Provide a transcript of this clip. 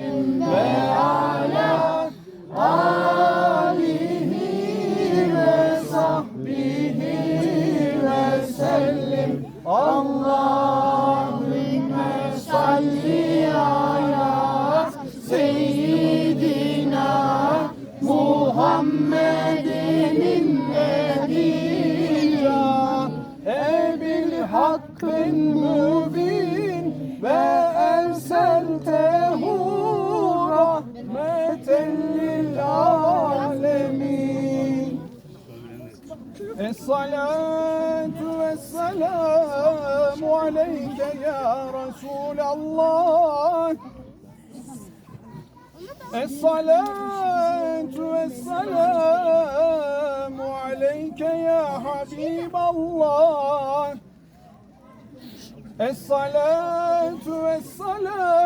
ve ala alihi ve sahbihi ve sellim. Allahümme salli ala seyyidina Muhammedin ebil hakkın mübin ve rahmeten lil alemin. Es-salatu ve-selamu aleyke ya Resulallah. Es-salatu ve-selamu aleyke ya Habiballah. Es-salatu ve-selamu